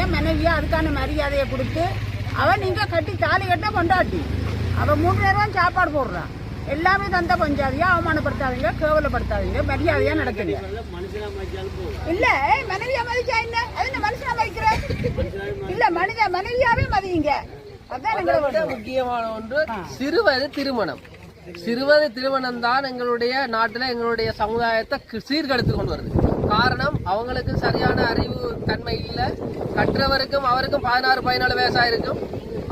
மனைவிய மனைவியா அதுக்கான மரியாதையை கொடுத்து அவன் நீங்க கட்டி தாலி கட்ட கொண்டாட்டி. அவன் மூணு நேரம் சாப்பாடு போடுறான் எல்லாமே தந்த பஞ்சாதியா அவமானப்படுத்தாதீங்க கேவலப்படுத்தாதீங்க மரியாதையா நடக்குங்க. இல்ல மனைவியா மதிச்சா என்ன? அது என்ன மனுஷனா மதிக்கிற? இல்ல மனித மனைவியாவே மதியுங்க. முக்கியமான ஒன்று. சிறுவயது திருமணம். சிறுவயது திருமணம் தான் எங்களுடைய நாட்டில் எங்களுடைய சமுதாயத்தை சீர்கெடுத்து கொண்டு வருது. காரணம் அவங்களுக்கு சரியான அறிவு தன்மை இல்லை. கற்றவருக்கும் அவருக்கும் பதினாறு பதினாலு வயசாயிருக்கும்.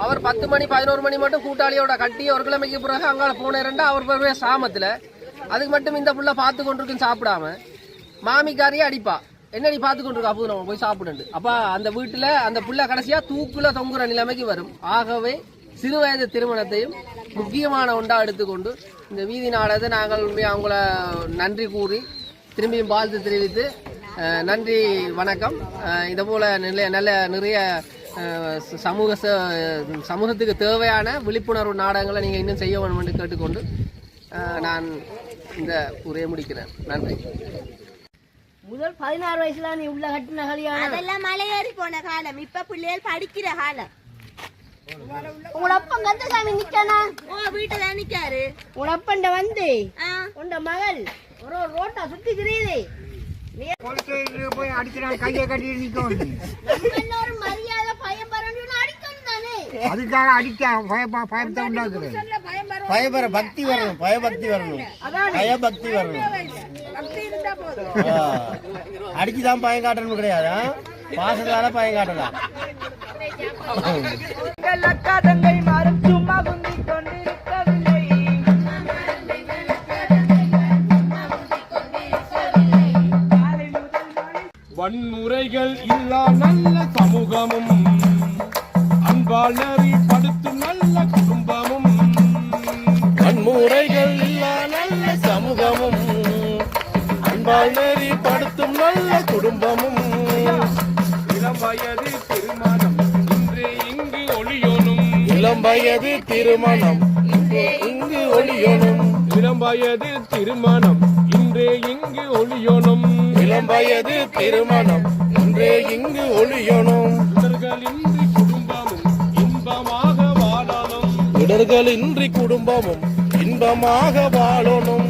அவர் பத்து மணி பதினோரு மணி மட்டும் கூட்டாளியோட கட்டி ஒரு கிழமைக்கு பிறகு அங்கால போன ரெண்டா அவர் பிறகு சாமத்தில். அதுக்கு மட்டும் இந்த புள்ள பார்த்து கொண்டிருக்கும் சாப்பிடாம. மாமிக்காரியே அடிப்பா. என்னடி பார்த்து கொண்டிருக்கா? அப்போ நம்ம போய் சாப்பிடுண்டு. அப்போ அந்த வீட்டில் அந்த புள்ள கடைசியாக தூக்குல தொங்குற நிலைமைக்கு வரும். ஆகவே சிறு வயது திருமணத்தையும் முக்கியமான ஒன்றாக எடுத்துக்கொண்டு இந்த வீதி நாடகத்தை நாங்கள் அவங்கள நன்றி கூறி திரும்பியும் வாழ்த்து தெரிவித்து நன்றி வணக்கம். இதே போல நல்ல நல்ல நிறைய சமூக ச- சமூகத்துக்கு தேவையான விழிப்புணர்வு நாடகங்களை நீங்கள் இன்னும் செய்ய வேண்டும் என்று கேட்டுக்கொண்டு நான் இந்த உரையை முடிக்கிறேன். நன்றி. முதல் பதினாறு வயசுல நீ உள்ள கட்டின கல்யாணம். அதெல்லாம் மலையேறி போன காலம். இப்ப பிள்ளைகள் படிக்கிற காலம். உங்கள அப்பன் கந்தசாமி நிக்கானா? ஓ வீட்டுல நிக்காரு. அப்பன்ட வந்து உண்ட மகள் ஒரு ஒரு ரோட்டா சுத்தி திரியுது போய் அடிக்கிறான் கையை கட்டி நிற்கும் எல்லாரும் மரியாதை பயம் பரணும் அடிக்கணும் தானே? அதுக்காக அடிக்க பயப்பா பயத்தை பயம் பரம் பயபர பக்தி வரணும் பயபக்தி வரணும். பயபக்தி வரணும். அடிச்சுதான் பயம் காட்டணும் கிடையாது? பாசத்தால பயம் காட்டலாம். வன்முறைகள் இல்லா நல்ல சமூகமும். அன்பால் நெறிப்படுத்தும் நல்ல குடும்பமும். வன்முறைகள் இல்லா நல்ல சமூகமும். அன்பால் நெறிப்படுத்தும் நல்ல குடும்பமும். இளம் வயது திருமணம் இன்று இங்கு ஒளியோனும் இளம் வயது திருமணம் இங்கு ஒளியணும். இளம் வயது திருமணம் இன்றே இங்கு ஒளியோனும் இளம் வயது திருமணம். இன்றே இங்கு ஒளியணும் இடர்களின்றி குடும்பமும் இன்பமாக வாழணும்.